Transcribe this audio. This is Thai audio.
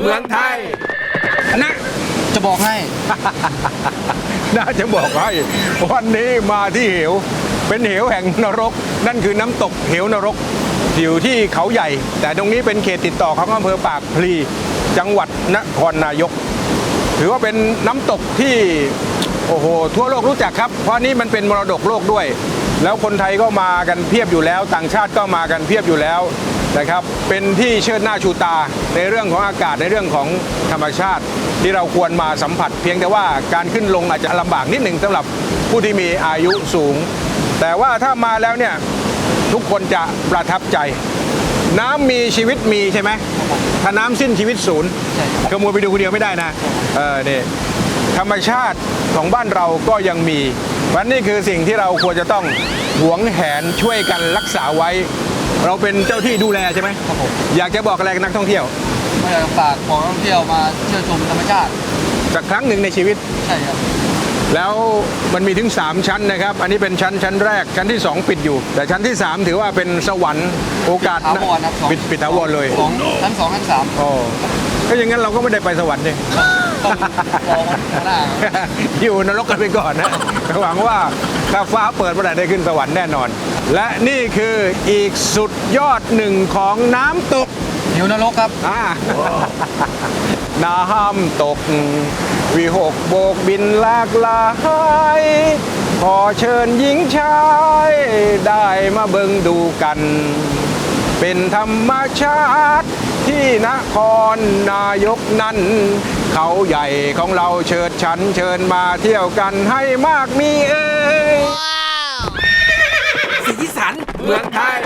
เมืองไทยนะจะบอกให้ น่าจะบอกให้ วันนี้มาที่เหว เป็นเหวแห่งนรก นั่นคือน้ำตกเหวนรก อยู่ที่เขาใหญ่ แต่ตรงนี้เป็นเขตติดต่อของอำเภอปากพลี จังหวัดนครนายก ถือว่าเป็นน้ำตกที่ โอ้โห ทั่วโลกรู้จักครับ เพราะนี่มันเป็นมรดกโลกด้วย แล้วคนไทยก็มากันเพียบอยู่แล้ว ต่างชาติก็มากันเพียบอยู่แล้ว นะครับเป็นที่เชิดหน้าชูตาในเรื่องของอากาศในเรื่องของธรรมชาติที่เราควรมาสัมผัส เพียงแต่ว่าการขึ้นลงอาจจะลำบากนิดหนึ่งสำหรับผู้ที่มีอายุสูง แต่ว่าถ้ามาแล้วเนี่ยทุกคนจะประทับใจ น้ำมีชีวิตมีใช่ไหมถ้าน้ำสิ้นชีวิตศูนย์ใช่ครับขโมยไปดูคนเดียวไม่ได้นะเออเนี่ย ธรรมชาติของบ้านเราก็ยังมีวันนี้คือสิ่งที่เราควรจะต้องหวงแหนช่วยกันรักษาไว้ เราเป็นเจ้าที่ดูแลใช่ไหมครับผมอยากจะบอกอะไรกับนักท่องเที่ยวไม่อยากฝากของท่องเที่ยวมาเที่ยวชมธรรมชาติสักครั้งหนึ่งในชีวิต ใช่ครับ แล้วมันมีถึง 3 ชั้นนะครับ อันนี้เป็นชั้นชั้นแรกชั้นที่ 2 ปิดอยู่ แต่ชั้นที่ 3 ถือว่าเป็นสวรรค์โอกาสถาวรครับสองปิดปิดถาวรเลยสองชั้นสองชั้นสาม โอ้ ก็อย่างนั้นเราก็ไม่ได้ไปสวรรค์เลยต้องมองข้างหน้าครับอยู่นรกกันไปก่อนนะ หวังว่าถ้าฟ้าเปิดเมื่อไหร่ได้ขึ้นสวรรค์แน่นอน และนี่คืออีกสุดยอดหนึ่งของน้ำตกหิวนรกครับอ่าน้ำตกวิหกโบกบินหลากหลายขอเชิญหญิงชาย ได้มาเบิ่งดูกัน เป็นธรรมชาติที่นครนายกนั้น เขาใหญ่ของเราเชิดฉันเชิญมาเที่ยวกันให้มากมีเอ่ยสีสันเมืองไทย